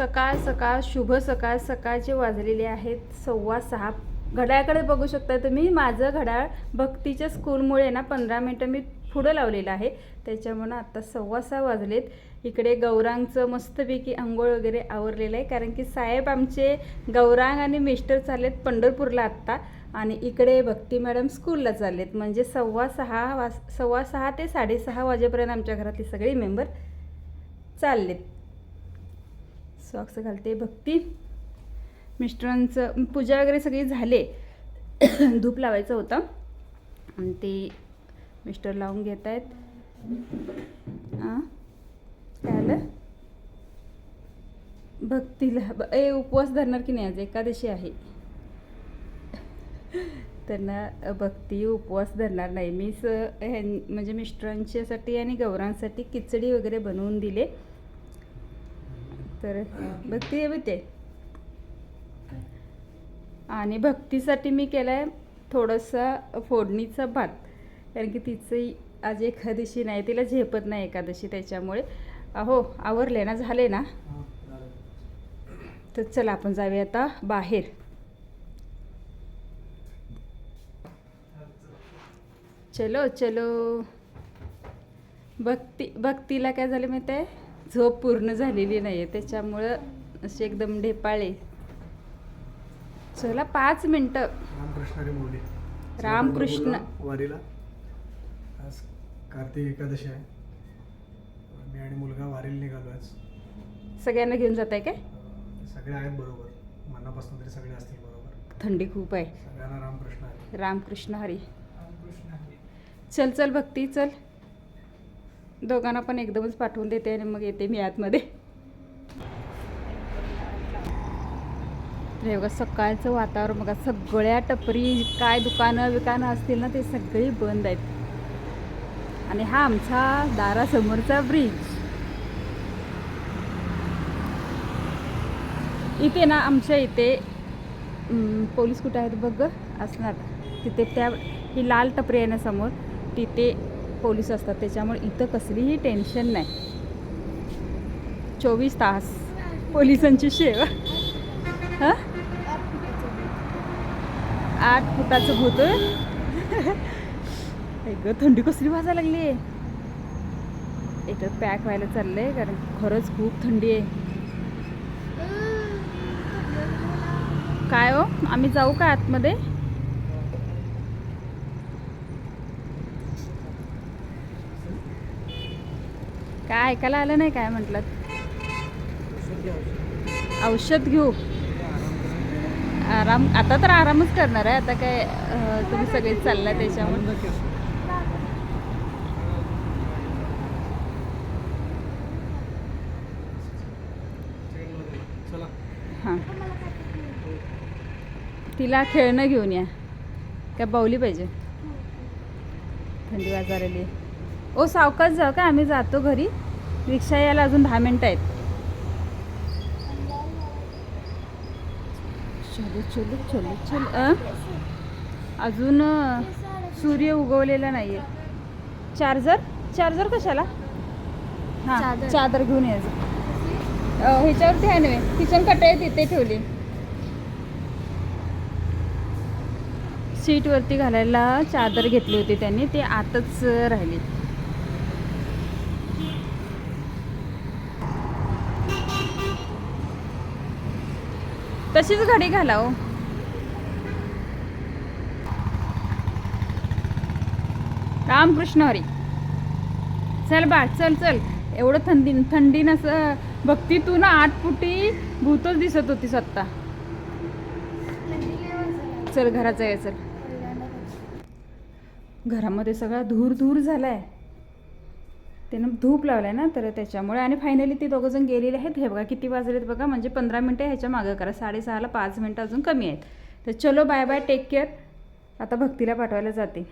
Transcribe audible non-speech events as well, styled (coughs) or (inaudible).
सकाळ सकाळ शुभ सकाळ सकाळचे वाजलेले आहेत. सव्वा सहा. घड्याळकडे बघू शकता तुम्ही. माझं घड्याळ भक्तीच्या स्कूलमुळे ना पंधरा मिनटं मी पुढं लावलेलं आहे. त्याच्यामुळं आत्ता सव्वा सहा वाजलेत. इकडे गौरांगचं मस्तपैकी आंघोळ वगैरे आवरलेलं आहे. कारण की साहेब आमचे गौरांग आणि मिस्टर चाललेत पंढरपूरला आत्ता. आणि इकडे भक्ती मॅडम स्कूलला चाललेत. म्हणजे सव्वा सहा वाज सव्वा सहा ते साडेसहा वाजेपर्यंत आमच्या घरातले सगळे मेंबर चाललेत. सॉक्स घालते भक्ती. मिस्टरांचं पूजा वगैरे सगळी झाले. (coughs) धूप लावायचं होतं. आणि ते मिस्टर लावून घेत आहेत. हां काय आलं? भक्तीला ए उपवास धरणार की नाही आज? एकादशी आहे. (laughs) त्यांना भक्ती उपवास धरणार नाही. मी स ह्यां म्हणजे मिस्टरांच्यासाठी आणि गौरांसाठी खिचडी वगैरे बनवून दिले. तर भक्ती हवी ते. आणि भक्तीसाठी मी केलं आहे थोडंसं फोडणीचा भात. कारण की तिचंही आज एकादशी नाही तिला झेपत नाही एकादशी त्याच्यामुळे. अहो आवरले ना झाले ना? तर चला आपण जाऊया आता बाहेर. चलो चलो. भक्ती भक्तीला काय झालं माहिती आहे? झोप पूर्ण झालेली नाही आहे त्याच्यामुळं असे एकदम ढेपाळे चला पाच मिनटं. रामकृष्ण. हरी मुरली रामकृष्ण. वारीला. आज कार्तिक एकादशी आहे. मी आणि मुलगा वारीला निघालो आज. सगळ्यांना घेऊन जात आहे काय? सगळे आहेत बरोबर. मनापासून तरी सगळे असतील बरोबर. थंडी खूप आहे. सगळ्यांना रामकृष्ण हरी रामकृष्ण हरी. रामकृष्ण हरी. चल चल भक्ती चल. दोघांना पण एकदमच पाठवून देते आणि मग येते मी आतमध्ये. हे बघा सकाळचं वातावरण बघा सगळ्या टपरी काय दुकानं बिकानं असतील ना ते सगळी बंद आहेत. आणि हा आमचा दारासमोरचा ब्रिज इथे ना आमच्या इथे पोलीस कुठे आहेत बघ असणार. तिथे त्या ही लाल टपरी आहे ना समोर तिथे पोलीस असतात त्याच्यामुळे इथं कसलीही टेन्शन नाही. चोवीस तास पोलिसांची सेवा. हां? आठ फुटाचं भूत. ग थंडी कसली वाजायला लागली आहे इथं पॅक व्हायला चाललंय कारण खरंच खूप थंडी आहे. काय हो? आम्ही जाऊ का आतमध्ये? काय ऐकायला आलं नाही काय म्हटलं? औषध घेऊ. आराम आता तर आरामच करणार आहे. आता काय तुम्ही सगळे चालला त्याच्यामुळे. हां. तिला खेळणं घेऊन या. काय बावली पाहिजे? थंडी वाजारली ओ सावकाश जाऊ का? आम्ही जातो घरी. रिक्षा यायला अजून दहा मिनटं आहेत. चलो चलो चलो चलो? अजून सूर्य उगवलेला नाही आहे चार्जर? चार्जर कशाला? हां चादर. घेऊन यायचं ह्याच्यावरती आहे नव्हे. किचन आहे तिथे ठेवली. सीटवरती घालायला चादर घेतली होती त्यांनी. ते आतच राहिली. तशीच घडी घाला हो रामकृष्ण हरी. चल बा चल चल. एवढं थंडी थंडी नसं भक्ती तू ना आठ फुटी भूतच दिसत होती स्वतः. चल घराचं या चल. घरामध्ये सगळा धूर धूर झालाय. त्यानं धूप लावलाय ना तर त्याच्यामुळे आणि फायनली ती दोघं जण गेलेले आहेत. हे बघा किती वाजलेत बघा म्हणजे पंधरा मिनटं ह्याच्या मागं करा. साडेसहाला पाच मिनटं अजून कमी आहेत. तर चलो बाय बाय टेक केअर आता भक्तीला पाठवायला जाते.